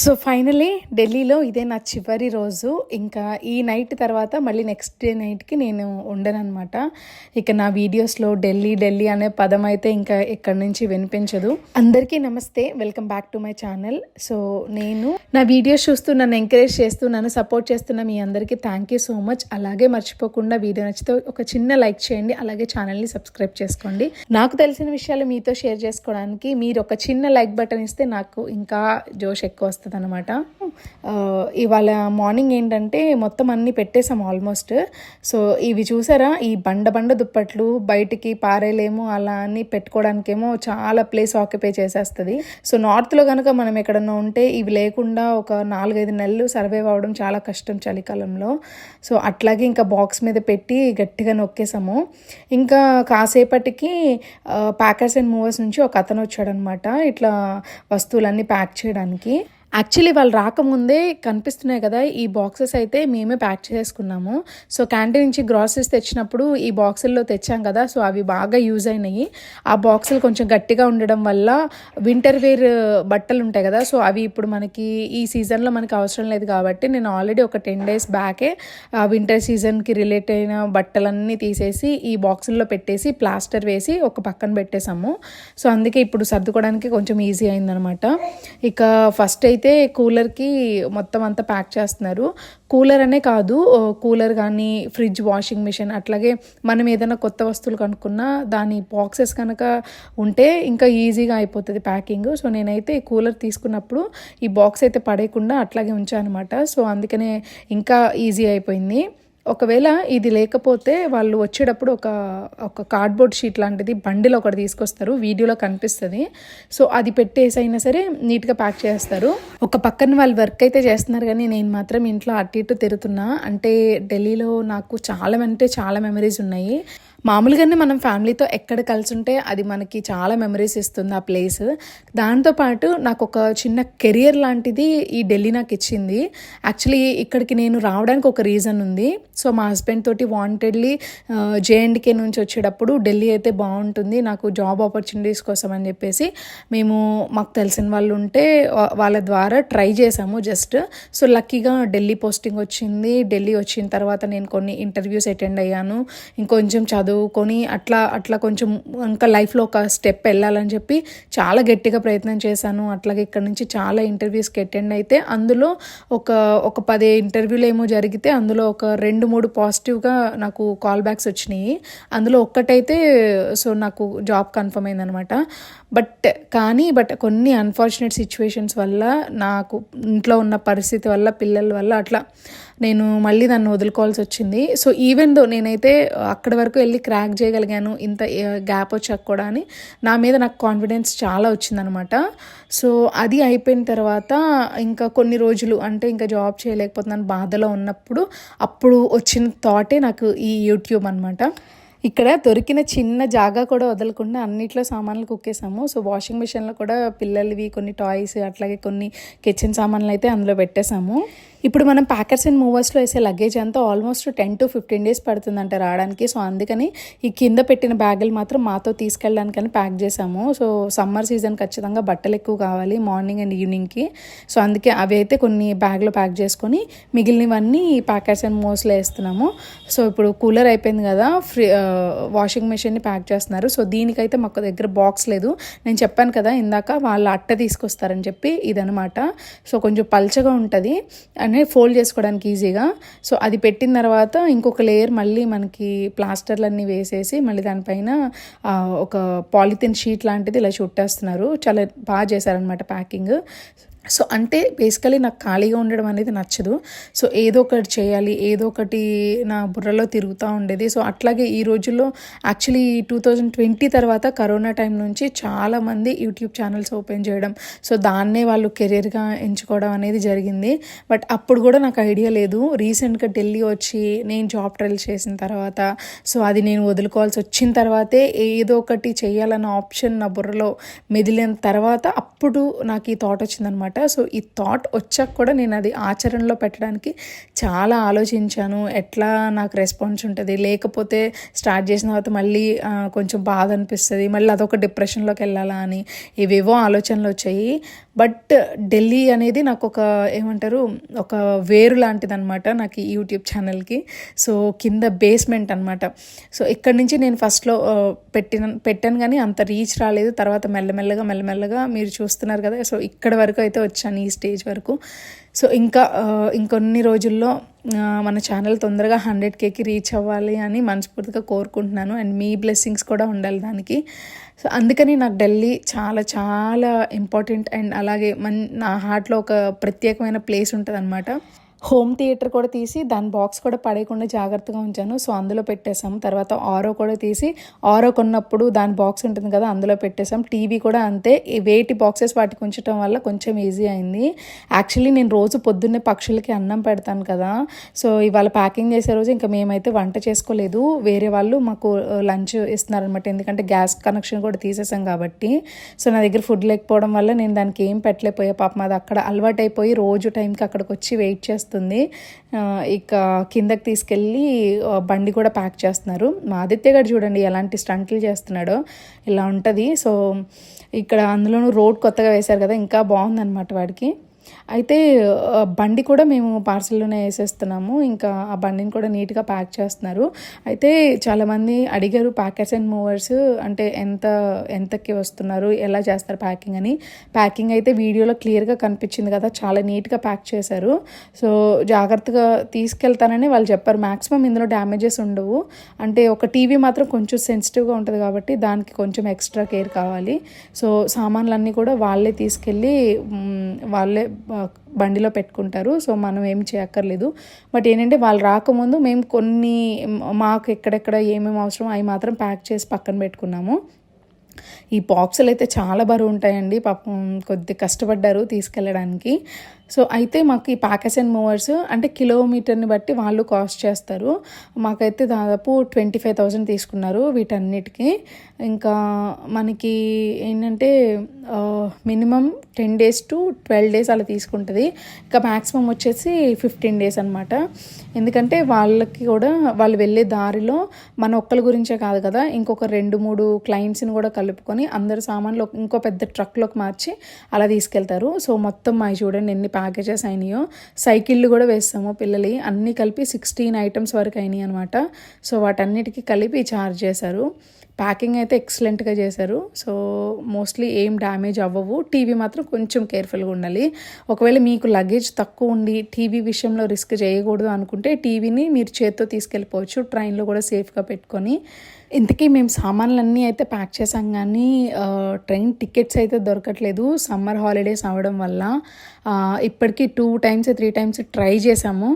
So finally ఢిల్లీలో ఇదే నా చివరి రోజు. ఇంకా ఈ నైట్ తర్వాత మళ్ళీ నెక్స్ట్ డే నైట్కి నేను ఉండనన్నమాట. ఇక నా వీడియోస్లో ఢిల్లీ ఢిల్లీ అనే పదం అయితే ఇంకా ఎక్కడి నుంచి వినిపించదు. అందరికీ నమస్తే welcome back to my channel so నేను నా వీడియోస్ చూస్తూ నన్ను ఎంకరేజ్ చేస్తూ నన్ను సపోర్ట్ చేస్తున్న మీ అందరికీ థ్యాంక్ యూ సో మచ్ అలాగే మర్చిపోకుండా వీడియో నచ్చితే ఒక చిన్న లైక్ చేయండి. అలాగే ఛానల్ని సబ్స్క్రైబ్ చేసుకోండి. నాకు తెలిసిన విషయాలు మీతో షేర్ చేసుకోవడానికి మీరు ఒక చిన్న లైక్ బటన్ ఇస్తే నాకు ఇంకా జోష్ ఎక్కువ వస్తుంది. అనమాట ఇవాళ మార్నింగ్ ఏంటంటే మొత్తం అన్నీ పెట్టేసాం ఆల్మోస్ట్. సో ఇవి చూసారా? ఈ బండ బండ దుప్పట్లు బయటికి పారేలేము అలా అని పెట్టుకోవడానికేమో చాలా ప్లేస్ ఆక్యుపై చేసేస్తుంది. సో నార్త్లో కనుక మనం ఎక్కడన్నా ఉంటే ఇవి లేకుండా ఒక నాలుగైదు నెలలు సర్వైవ్ అవ్వడం చాలా కష్టం చలికాలంలో. సో అట్లాగే ఇంకా బాక్స్ మీద పెట్టి గట్టిగా నొక్కేసాము ఇంకా కాసేపటికి ప్యాకర్స్ అండ్ మూవర్స్ నుంచి ఒక అతను వచ్చాడనమాట ఇట్లా వస్తువులన్నీ ప్యాక్ చేయడానికి. యాక్చువల్లీ వాళ్ళు రాకముందే కనిపిస్తున్నాయి కదా ఈ బాక్సెస్ అయితే మేమే ప్యాక్ చేసుకున్నాము. సో క్యాంటీన్ నుంచి గ్రాసరీస్ తెచ్చినప్పుడు ఈ బాక్సుల్లో తెచ్చాం కదా సో అవి బాగా యూజ్ అయినాయి. ఆ బాక్సులు కొంచెం గట్టిగా ఉండడం వల్ల వింటర్ వేర్ బట్టలు ఉంటాయి కదా సో అవి ఇప్పుడు మనకి ఈ సీజన్లో మనకి అవసరం లేదు కాబట్టి నేను ఆల్రెడీ ఒక టెన్ డేస్ బ్యాకే వింటర్ సీజన్కి రిలేట్ అయిన బట్టలన్నీ తీసేసి ఈ బాక్సుల్లో పెట్టేసి ప్లాస్టర్ వేసి ఒక పక్కన పెట్టేసాము సో అందుకే ఇప్పుడు సర్దుకోవడానికి కొంచెం ఈజీ అయిందనమాట ఇక ఫస్ట్ అయితే అయితే కూలర్కి మొత్తం అంతా ప్యాక్ చేస్తున్నారు. కూలర్ అనే కాదు కూలర్ కానీ ఫ్రిడ్జ్ వాషింగ్ మిషన్ అట్లాగే మనం ఏదైనా కొత్త వస్తువులు కనుక్కున్నా దాని బాక్సెస్ కనుక ఉంటే ఇంకా ఈజీగా అయిపోతుంది ప్యాకింగ్. సో నేనైతే ఈ కూలర్ తీసుకున్నప్పుడు ఈ బాక్స్ అయితే పడేయకుండా అట్లాగే ఉంచాను అనమాట సో అందుకనే ఇంకా ఈజీ అయిపోయింది. ఒకవేళ ఇది లేకపోతే వాళ్ళు వచ్చేటప్పుడు ఒక ఒక కార్డ్బోర్డ్ షీట్ లాంటిది బండిలో ఒకటి తీసుకొస్తారు. వీడియోలో కనిపిస్తుంది. సో అది పెట్టేసి అయినా సరే నీట్గా ప్యాక్ చేస్తారు. ఒక పక్కన వాళ్ళు వర్క్ అయితే చేస్తున్నారు కానీ నేను మాత్రం ఇంట్లో అటు ఇటు తిరుగుతున్నా. అంటే ఢిల్లీలో నాకు చాలా అంటే చాలా మెమరీస్ ఉన్నాయి. మామూలుగానే మనం ఫ్యామిలీతో ఎక్కడ కలిసి ఉంటే అది మనకి చాలా మెమరీస్ ఇస్తుంది ఆ ప్లేస్. దాంతోపాటు నాకు ఒక చిన్న కెరియర్ లాంటిది ఈ ఢిల్లీ నాకు ఇచ్చింది. యాక్చువల్లీ ఇక్కడికి నేను రావడానికి ఒక రీజన్ ఉంది. సో మా హస్బెండ్ తోటి వాంటెడ్లీ జేఎండ్కే నుంచి వచ్చేటప్పుడు ఢిల్లీ అయితే బాగుంటుంది నాకు జాబ్ ఆపర్చునిటీస్ కోసం అని చెప్పేసి మేము మాకు తెలిసిన వాళ్ళు ఉంటే వాళ్ళ ద్వారా ట్రై చేసాము జస్ట్. సో లక్కీగా ఢిల్లీ పోస్టింగ్ వచ్చింది. ఢిల్లీ వచ్చిన తర్వాత నేను కొన్ని ఇంటర్వ్యూస్ అటెండ్ అయ్యాను. ఇంకొంచెం చదువు చదువుకొని అట్లా అట్లా కొంచెం ఇంకా లైఫ్లో ఒక స్టెప్ వెళ్ళాలని చెప్పి చాలా గట్టిగా ప్రయత్నం చేశాను. అట్లాగే ఇక్కడ నుంచి చాలా ఇంటర్వ్యూస్కి అటెండ్ అయితే అందులో ఒక ఒక పది ఇంటర్వ్యూలు ఏమో జరిగితే అందులో ఒక రెండు మూడు పాజిటివ్గా నాకు కాల్ బ్యాక్స్ వచ్చినాయి. అందులో ఒక్కటైతే సో నాకు జాబ్ కన్ఫర్మ్ అయిందనమాట. బట్ కానీ బట్ కొన్ని అన్ఫార్చునేట్ సిచ్యువేషన్స్ వల్ల నాకు ఇంట్లో ఉన్న పరిస్థితి వల్ల పిల్లల వల్ల అట్లా నేను మళ్ళీ దాన్ని వదులుకోవాల్సి వచ్చింది సో ఈవెన్ దో నేనైతే అక్కడి వరకు వెళ్ళి క్రాక్ చేయగలిగాను ఇంత గ్యాప్ వచ్చాక కూడా అని నా మీద నాకు కాన్ఫిడెన్స్ చాలా వచ్చిందనమాట. సో అది అయిపోయిన తర్వాత ఇంకా కొన్ని రోజులు అంటే ఇంకా జాబ్ చేయలేకపోతున్నాను బాధలో ఉన్నప్పుడు అప్పుడు వచ్చిన థాటే నాకు ఈ యూట్యూబ్ అనమాట ఇక్కడ దొరికిన చిన్న జాగా కూడా వదలకుండా అన్నిట్లో సామాన్లు కుక్కేసాము. సో వాషింగ్ మిషన్లో కూడా పిల్లలవి కొన్ని టాయ్స్ అట్లాగే కొన్ని కిచెన్ సామాన్లు అయితే అందులో పెట్టేశాము ఇప్పుడు మనం ప్యాకర్స్ అండ్ మూవర్స్లో వేసే లగేజ్ అంతా almost ten to fifteen days పడుతుందంట రావడానికి. సో అందుకని ఈ కింద పెట్టిన బ్యాగులు మాత్రం మాతో తీసుకెళ్ళడానికని ప్యాక్ చేసాము. సో సమ్మర్ సీజన్ ఖచ్చితంగా బట్టలు ఎక్కువ కావాలి మార్నింగ్ అండ్ ఈవినింగ్కి సో అందుకే అవి అయితే కొన్ని బ్యాగ్లో ప్యాక్ చేసుకొని మిగిలినవన్నీ ప్యాకర్స్ అండ్ మూవర్స్లో వేస్తున్నాము. సో ఇప్పుడు కూలర్ అయిపోయింది కదా ఫ్రీ వాషింగ్ మెషిన్ని ప్యాక్ చేస్తున్నారు. సో దీనికైతే మాకు దగ్గర బాక్స్ లేదు. నేను చెప్పాను కదా ఇందాక వాళ్ళ అట్ట తీసుకొస్తారని చెప్పి ఇదనమాట సో కొంచెం పల్చగా ఉంటుంది. అనేది ఫోల్డ్ చేసుకోవడానికి ఈజీగా. సో అది పెట్టిన తర్వాత ఇంకొక లేయర్ మళ్ళీ మనకి ప్లాస్టర్లన్నీ వేసేసి మళ్ళీ దానిపైన ఒక పాలిథిన్ షీట్ లాంటిది ఇలా చుట్టేస్తున్నారు. చాలా బాగా చేశారనమాట ప్యాకింగ్. సో అంటే బేసికలీ నాకు ఖాళీగా ఉండడం అనేది నచ్చదు. సో ఏదో ఒకటి చేయాలి ఏదో ఒకటి నా బుర్రలో తిరుగుతూ ఉండేది. సో అట్లాగే ఈ రోజుల్లో యాక్చువల్లీ టూ థౌజండ్ ట్వంటీ తర్వాత కరోనా టైం నుంచి చాలామంది యూట్యూబ్ ఛానల్స్ ఓపెన్ చేయడం సో దాన్నే వాళ్ళు కెరీర్గా ఎంచుకోవడం అనేది జరిగింది. బట్ అప్పుడు కూడా నాకు ఐడియా లేదు. రీసెంట్గా ఢిల్లీ వచ్చి నేను జాబ్ ట్రైల్ చేసిన తర్వాత సో అది నేను వదులుకోవాల్సి వచ్చిన తర్వాతే ఏదో ఒకటి చేయాలన్న ఆప్షన్ నా బుర్రలో మెదిలిన తర్వాత అప్పుడు నాకు ఈ థాట్ వచ్చిందనమాట. సో ఈ థాట్ వచ్చాక కూడా నేను అది ఆచరణలో పెట్టడానికి చాలా ఆలోచించాను. ఎట్లా నాకు రెస్పాన్స్ ఉంటుంది? లేకపోతే స్టార్ట్ చేసిన తర్వాత మళ్ళీ కొంచెం బాధ అనిపిస్తుంది. మళ్ళీ అదొక డిప్రెషన్లోకి వెళ్ళాలా అని ఇవేవో ఆలోచనలు వచ్చాయి. బట్ ఢిల్లీ అనేది నాకు ఒక ఏమంటారు ఒక వేరు లాంటిది అనమాట నాకు యూట్యూబ్ ఛానల్కి సో కింద బేస్మెంట్ అనమాట. సో ఇక్కడ నుంచి నేను ఫస్ట్లో పెట్టిన పెట్టాను కానీ అంత రీచ్ రాలేదు. తర్వాత మెల్లమెల్లగా మెల్లమెల్లగా మీరు చూస్తున్నారు కదా సో ఇక్కడ వరకు అయితే వచ్చాను ఈ స్టేజ్ వరకు. సో ఇంకా ఇంకొన్ని రోజుల్లో మన ఛానల్ తొందరగా హండ్రెడ్ కేకి రీచ్ అవ్వాలి అని మనస్ఫూర్తిగా కోరుకుంటున్నాను. అండ్ మీ బ్లెస్సింగ్స్ కూడా ఉండాలి దానికి. సో అందుకని నాకు ఢిల్లీ చాలా చాలా ఇంపార్టెంట్ అండ్ అలాగే మన్ నా హార్ట్లో ఒక ప్రత్యేకమైన ప్లేస్ ఉంటుంది అనమాట హోమ్ థియేటర్ కూడా తీసి దాని బాక్స్ కూడా పడేయకుండా జాగ్రత్తగా ఉంచాను. సో అందులో పెట్టేసాం తర్వాత ఆరో కూడా తీసి ఆరో కొన్నప్పుడు దాని బాక్స్ ఉంటుంది కదా అందులో పెట్టేశాం. టీవీ కూడా అంతే. వేటి బాక్సెస్ వాటికి ఉంచడం వల్ల కొంచెం ఈజీ అయింది. యాక్చువల్లీ నేను రోజు పొద్దున్నే పక్షులకి అన్నం పెడతాను కదా. సో ఇవాళ ప్యాకింగ్ చేసే రోజు ఇంకా మేమైతే వంట చేసుకోలేదు. వేరే వాళ్ళు మాకు లంచ్ ఇస్తున్నారనమాట ఎందుకంటే గ్యాస్ కనెక్షన్ కూడా తీసేసాం కాబట్టి. సో నా దగ్గర ఫుడ్ లేకపోవడం వల్ల నేను దానికి ఏం పెట్టలేకపోయా. పాపం అది అక్కడ అలవాటు అయిపోయి రోజు టైంకి అక్కడికి వచ్చి వెయిట్ చేస్తాను ఆ, ఇక కిందకి తీసుకెళ్ళి బండి కూడా ప్యాక్ చేస్తున్నారు. మా ఆదిత్య గారు చూడండి ఎలాంటి స్టంట్లు చేస్తున్నాడో ఇలా ఉంటుంది. సో ఇక్కడ అందులోనూ రోడ్ కొత్తగా వేశారు కదా ఇంకా బాగుందన్నమాట వాడికి. అయితే బండి కూడా మేము పార్సల్లోనే వేసేస్తున్నాము. ఇంకా ఆ బండిని కూడా నీట్గా ప్యాక్ చేస్తున్నారు. అయితే చాలామంది అడిగారు ప్యాకర్స్ అండ్ మూవర్స్ అంటే ఎంత ఎంతకి వస్తున్నారు ఎలా చేస్తారు ప్యాకింగ్ అని. ప్యాకింగ్ అయితే వీడియోలో క్లియర్గా కనిపించింది కదా చాలా నీట్గా ప్యాక్ చేశారు. సో జాగ్రత్తగా తీసుకెళ్తానని వాళ్ళు చెప్పారు. మ్యాక్సిమం ఇందులో డ్యామేజెస్ ఉండవు. అంటే ఒక టీవీ మాత్రం కొంచెం సెన్సిటివ్గా ఉంటుంది కాబట్టి దానికి కొంచెం ఎక్స్ట్రా కేర్ కావాలి. సో సామాన్లన్నీ కూడా వాళ్ళే తీసుకెళ్ళి వాళ్ళే బండిలో పెట్టుకుంటారు. సో మనం ఏం చేయక్కర్లేదు. బట్ ఏంటంటే వాళ్ళు రాకముందు మేము కొన్ని మాకు ఎక్కడెక్కడ ఏమేమి అవసరం అవి మాత్రం ప్యాక్ చేసి పక్కన పెట్టుకున్నాము. ఈ బాక్సులు అయితే చాలా బరువు ఉంటాయండి. పాపం కొద్ది కష్టపడ్డారు తీసుకెళ్ళడానికి. సో అయితే మాకు ఈ ప్యాకెస్ అండ్ మూవర్స్ అంటే కిలోమీటర్ని బట్టి వాళ్ళు కాస్ట్ చేస్తారు. మాకైతే దాదాపు ట్వంటీ ఫైవ్ థౌజండ్ తీసుకున్నారు వీటన్నిటికీ. ఇంకా మనకి ఏంటంటే minimum ten days to twelve days అలా తీసుకుంటుంది. ఇంకా మ్యాక్సిమం వచ్చేసి ఫిఫ్టీన్ డేస్ అనమాట ఎందుకంటే వాళ్ళకి కూడా వాళ్ళు వెళ్ళే దారిలో మన ఒక్కరి గురించే కాదు కదా ఇంకొక రెండు మూడు క్లయింట్స్ని కూడా కలుపుకొని అందరు సామాన్లు ఇంకో పెద్ద ట్రక్లోకి మార్చి అలా తీసుకెళ్తారు. సో మొత్తం మా చూడండి ఎన్ని ప్యాకేజెస్ అయినాయో సైకిళ్ళు కూడా వేస్తాము పిల్లలు అన్నీ కలిపి సిక్స్టీన్ ఐటమ్స్ వరకు అయినాయి అనమాట సో వాటన్నిటికీ కలిపి ఛార్జ్ చేశారు. ప్యాకింగ్ అయితే ఎక్సలెంట్గా చేశారు. సో మోస్ట్లీ ఏం డ్యామేజ్ అవ్వవు. టీవీ మాత్రం కొంచెం కేర్ఫుల్గా ఉండాలి. ఒకవేళ మీకు లగేజ్ తక్కువ ఉండి టీవీ విషయంలో రిస్క్ చేయకూడదు అనుకుంటే టీవీని మీరు చేత్తో తీసుకెళ్ళిపోవచ్చు. ట్రైన్లో కూడా సేఫ్గా పెట్టుకొని. ఇంతకీ మేము సామాన్లన్నీ అయితే ప్యాక్ చేసాం కానీ ట్రైన్ టికెట్స్ అయితే దొరకట్లేదు. సమ్మర్ హాలిడేస్ అవ్వడం వల్ల ఇప్పటికీ two times three times try చేసాము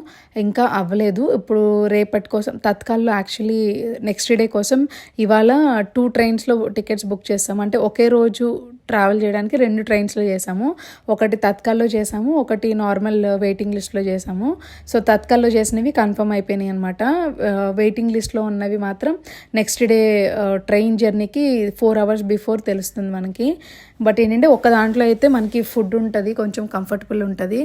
ఇంకా అవ్వలేదు. ఇప్పుడు రేపటి కోసం తత్కాల్లో యాక్చువల్లీ నెక్స్ట్ డే కోసం ఇవాళ టూ ట్రైన్స్లో టికెట్స్ బుక్ చేస్తాము అంటే ఒకే రోజు ట్రావెల్ చేయడానికి రెండు ట్రైన్స్లో చేసాము ఒకటి తత్కాల్లో చేసాము ఒకటి నార్మల్ వెయిటింగ్ లిస్ట్లో చేసాము సో తత్కాల్లో చేసినవి కన్ఫర్మ్ అయిపోయినాయి అనమాట వెయిటింగ్ లిస్ట్లో ఉన్నవి మాత్రం నెక్స్ట్ డే ట్రైన్ జర్నీకి ఫోర్ అవర్స్ బిఫోర్ తెలుస్తుంది మనకి. బట్ ఏంటంటే ఒక దాంట్లో అయితే మనకి ఫుడ్ ఉంటుంది కొంచెం కంఫర్టబుల్ ఉంటుంది.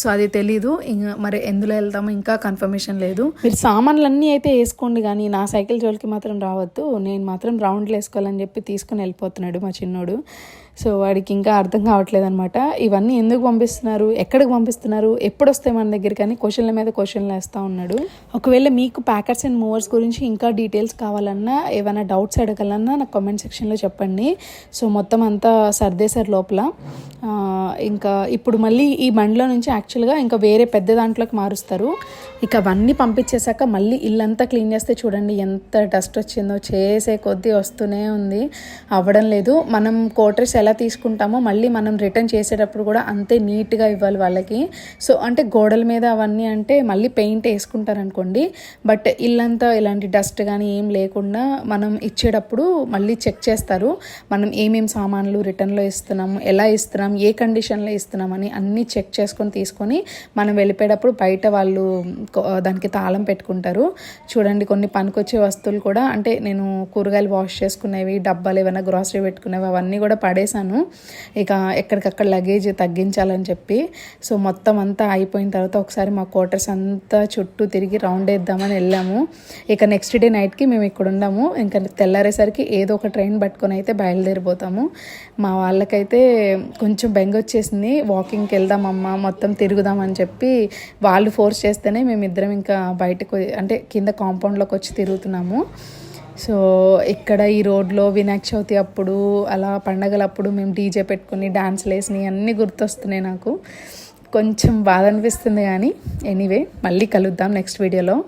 సో అది తెలీదు. ఇంకా మరి ఎందులో వెళ్తామో ఇంకా కన్ఫర్మేషన్ లేదు. మీరు సామాన్లన్నీ అయితే వేసుకోండి కానీ నా సైకిల్ జోలికి మాత్రం రావద్దు. నేను మాత్రం రౌండ్లు వేసుకోవాలని చెప్పి తీసుకుని వెళ్ళిపోతున్నాడు మా చిన్నోడు. సో వాడికి ఇంకా అర్థం కావట్లేదు అనమాట ఇవన్నీ ఎందుకు పంపిస్తున్నారు? ఎక్కడికి పంపిస్తున్నారు? ఎప్పుడు వస్తాయి మన దగ్గర కానీ క్వశ్చన్ల మీద క్వశ్చన్లు వేస్తూ ఉన్నాడు. ఒకవేళ మీకు ప్యాకర్స్ అండ్ మూవర్స్ గురించి ఇంకా డీటెయిల్స్ కావాలన్నా ఏమైనా డౌట్స్ అడగాలన్నా నాకు కామెంట్ సెక్షన్లో చెప్పండి. సో మొత్తం అంతా సర్దేశారు లోపల. ఇంకా ఇప్పుడు మళ్ళీ ఈ బండిలో నుంచి యాక్చువల్గా ఇంకా వేరే పెద్ద దాంట్లోకి మారుస్తారు. ఇక అవన్నీ పంపించేశాక మళ్ళీ ఇల్లంతా క్లీన్ చేస్తే చూడండి ఎంత డస్ట్ వచ్చిందో చేసే కొద్దీ వస్తూనే ఉంది. అవ్వడం లేదు. మనం కోటర్స్ ఎలా తీసుకుంటామో మళ్ళీ మనం రిటర్న్ చేసేటప్పుడు కూడా అంతే నీట్గా ఇవ్వాలి వాళ్ళకి. సో అంటే గోడల మీద అవన్నీ అంటే మళ్ళీ పెయింట్ వేసుకుంటారు అనుకోండి బట్ ఇల్లంతా ఇలాంటి డస్ట్ కానీ ఏం లేకుండా మనం ఇచ్చేటప్పుడు మళ్ళీ చెక్ చేస్తారు. మనం ఏమేం సామాన్లు రిటర్న్లో ఇస్తున్నాము ఎలా ఇస్తున్నాం ఏ కండిషన్లో ఇస్తున్నామని అన్నీ చెక్ చేసుకొని తీసుకొని మనం వెళ్ళిపోయేటప్పుడు బయట వాళ్ళు దానికి తాళం పెట్టుకుంటారు. చూడండి కొన్ని పనికొచ్చే వస్తువులు కూడా అంటే నేను కూరగాయలు వాష్ చేసుకునేవి డబ్బాలు ఏమైనా గ్రాసరీ పెట్టుకునేవి అవన్నీ కూడా పడేసి పెట్టేశాను ఇక ఎక్కడికక్కడ లగేజ్ తగ్గించాలని చెప్పి సో మొత్తం అంతా అయిపోయిన తర్వాత ఒకసారి మా క్వార్టర్స్ అంతా చుట్టూ తిరిగి రౌండ్ వేద్దామని వెళ్ళాము. ఇక నెక్స్ట్ డే నైట్కి మేము ఇక్కడ ఉన్నాము ఇంకా తెల్లారేసరికి ఏదో ఒక ట్రైన్ పట్టుకొని అయితే బయలుదేరిపోతాము. మా వాళ్ళకైతే కొంచెం బెంగ వచ్చేసింది. వాకింగ్కి వెళ్దామమ్మా మొత్తం తిరుగుదామని చెప్పి వాళ్ళు ఫోర్స్ చేస్తేనే మేమిద్దరం ఇంకా బయటకు అంటే కింద కాంపౌండ్లోకి వచ్చి తిరుగుతున్నాము. సో ఇక్కడ ఈ రోడ్లో వినాయక చవితి అప్పుడు అలా పండగలప్పుడు మేము డీజే పెట్టుకుని డాన్స్లు వేసినవి అన్నీ గుర్తొస్తున్నాయి నాకు. కొంచెం బాధ అనిపిస్తుంది కానీ ఎనీవే మళ్ళీ కలుద్దాం నెక్స్ట్ వీడియోలో.